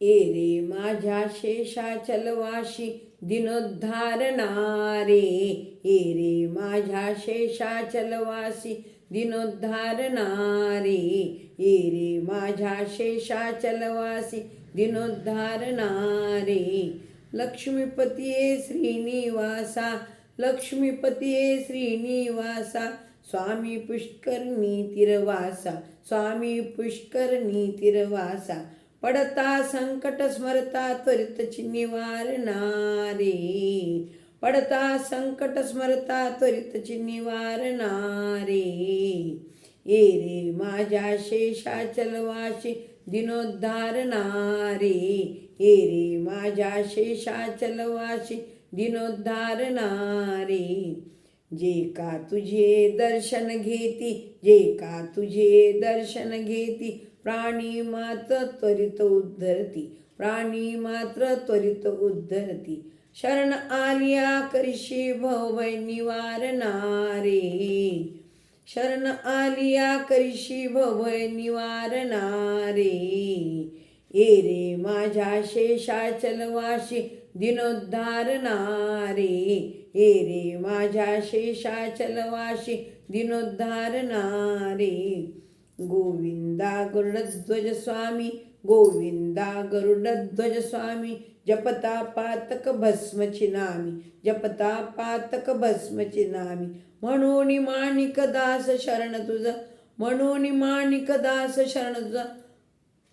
ए रे माझ्या शेषाचलवाशी दिनोद्धारणारे ए रे माझ्या शेषाचलवासी दिनोद्धारणारे ए रे माझ्या शेषाचलवासी दिनोद्धारणारे लक्ष्मीपतीये श्रीनिवासा लक्ष्मीपतीये श्रीनिवासा स्वामी पुष्करणी तिरवासा स्वामी पुष्करणी तिरवासा पडता संकट स्मरता त्वरित निवारणारे पडता संकट स्मरता त्वरित निवारणारे ए रे माझ्या शेषाचलवाशी दिनोद्धारणारे. ए रे माझ्या शेषाचलवाशी दिनोद्धारणारे. जे का तुझे दर्शन घेती जे का तुझे दर्शन घेती. प्राणी मात्र त्वरित उद्धरती प्राणी मात्र त्वरित उद्धरती. शरण आलिया करशी भवभय निवारणारे. शरण आलिया करिशी भवभय निवारणारे. ए रे माझ्या शेषाचलवाशी दिनोद्धारणारे ए रे माझ्या शेषाचलवाशी दिनोद्धारणारे गोविंदा गरुडध्वज स्वामी गोविंदा गरुडध्वज स्वामी जपता पातक भस्म चिनामी जपता पातक भस्म चिनामी म्हणून माणिक दास शरण तुझ म्हणून माणिक दास शरण तुझ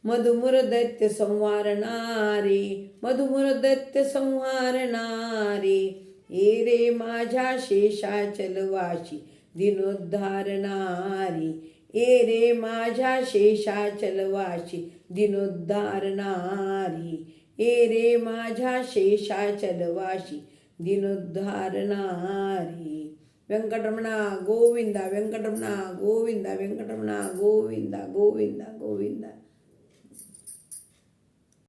मधुमुर दैत्य संवारणारे मधुमुर दैत्य संहारणारे ए रे माझ्या शेषाचलवाशी दिनोद्धारणारी ए रे माझ्या शेषाचलवाशी दिनोद्धारणारी ए रे माझ्या शेषाचलवाशी दिनोद्धारणारी व्यंकटरमणा गोविंदा व्यंकटरमणा गोविंदा व्यंकटरमणा गोविंदा गोविंदा गोविंदा.